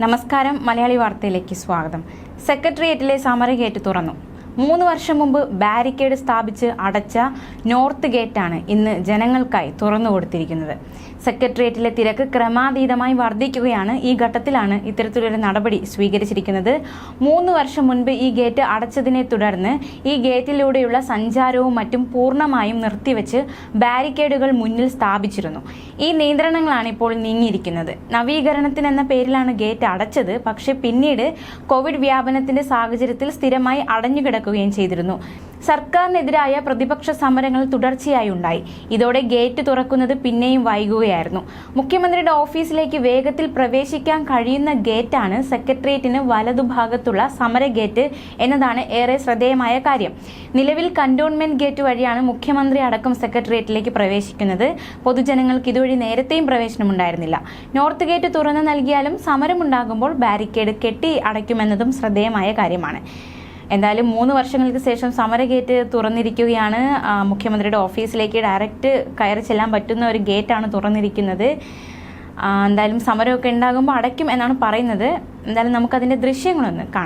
നമസ്കാരം. മലയാളി വാർത്തയിലേക്ക് സ്വാഗതം. സെക്രട്ടേറിയറ്റിലെ സമരഗേറ്റ് തുറന്നു. മൂന്ന് വർഷം മുമ്പ് ബാരിക്കേഡ് സ്ഥാപിച്ച് അടച്ച നോർത്ത് ഗേറ്റാണ് ഇന്ന് ജനങ്ങൾക്കായി തുറന്നു കൊടുത്തിരിക്കുന്നത്. സെക്രട്ടേറിയറ്റിലെ തിരക്ക് ക്രമാതീതമായി വർദ്ധിക്കുകയാണ്. ഈ ഘട്ടത്തിലാണ് ഇത്തരത്തിലൊരു നടപടി സ്വീകരിച്ചിരിക്കുന്നത്. മൂന്ന് വർഷം മുൻപ് ഈ ഗേറ്റ് അടച്ചതിനെ തുടർന്ന് ഈ ഗേറ്റിലൂടെയുള്ള സഞ്ചാരവും മറ്റും പൂർണമായും നിർത്തിവെച്ച് ബാരിക്കേഡുകൾ മുന്നിൽ സ്ഥാപിച്ചിരുന്നു. ഈ നിയന്ത്രണങ്ങളാണ് ഇപ്പോൾ നീങ്ങിയിരിക്കുന്നത്. നവീകരണത്തിനെന്ന പേരിലാണ് ഗേറ്റ് അടച്ചത്. പക്ഷേ പിന്നീട് കോവിഡ് വ്യാപനത്തിന്റെ സാഹചര്യത്തിൽ സ്ഥിരമായി അടഞ്ഞുകിടക്കുകയും ചെയ്തിരുന്നു. സർക്കാരിനെതിരായ പ്രതിപക്ഷ സമരങ്ങൾ തുടർച്ചയായി ഉണ്ടായി. ഇതോടെ ഗേറ്റ് തുറക്കുന്നത് പിന്നെയും വൈകുകയായിരുന്നു. മുഖ്യമന്ത്രിയുടെ ഓഫീസിലേക്ക് വേഗത്തിൽ പ്രവേശിക്കാൻ കഴിയുന്ന ഗേറ്റാണ് സെക്രട്ടേറിയറ്റിന് വലതുഭാഗത്തുള്ള സമര ഗേറ്റ് എന്നതാണ് ഏറെ ശ്രദ്ധേയമായ കാര്യം. നിലവിൽ കണ്ടോൺമെന്റ് ഗേറ്റ് വഴിയാണ് മുഖ്യമന്ത്രി അടക്കം സെക്രട്ടേറിയറ്റിലേക്ക് പ്രവേശിക്കുന്നത്. പൊതുജനങ്ങൾക്ക് ഇതുവഴി നേരത്തെയും പ്രവേശനമുണ്ടായിരുന്നില്ല. നോർത്ത് ഗേറ്റ് തുറന്നു നൽകിയാലും സമരമുണ്ടാകുമ്പോൾ ബാരിക്കേഡ് കെട്ടി അടയ്ക്കുമെന്നതും ശ്രദ്ധേയമായ കാര്യമാണ്. എന്തായാലും മൂന്ന് വർഷങ്ങൾക്ക് ശേഷം സമരഗേറ്റ് തുറന്നിരിക്കുകയാണ്. മുഖ്യമന്ത്രിയുടെ ഓഫീസിലേക്ക് ഡയറക്റ്റ് കയറി ചെല്ലാൻ പറ്റുന്ന ഒരു ഗേറ്റാണ് തുറന്നിരിക്കുന്നത്. എന്തായാലും സമരമൊക്കെ ഉണ്ടാകുമ്പോൾ അടയ്ക്കും എന്നാണ് പറയുന്നത്. എന്തായാലും നമുക്കതിന്റെ ദൃശ്യങ്ങളൊന്ന് കാണാം.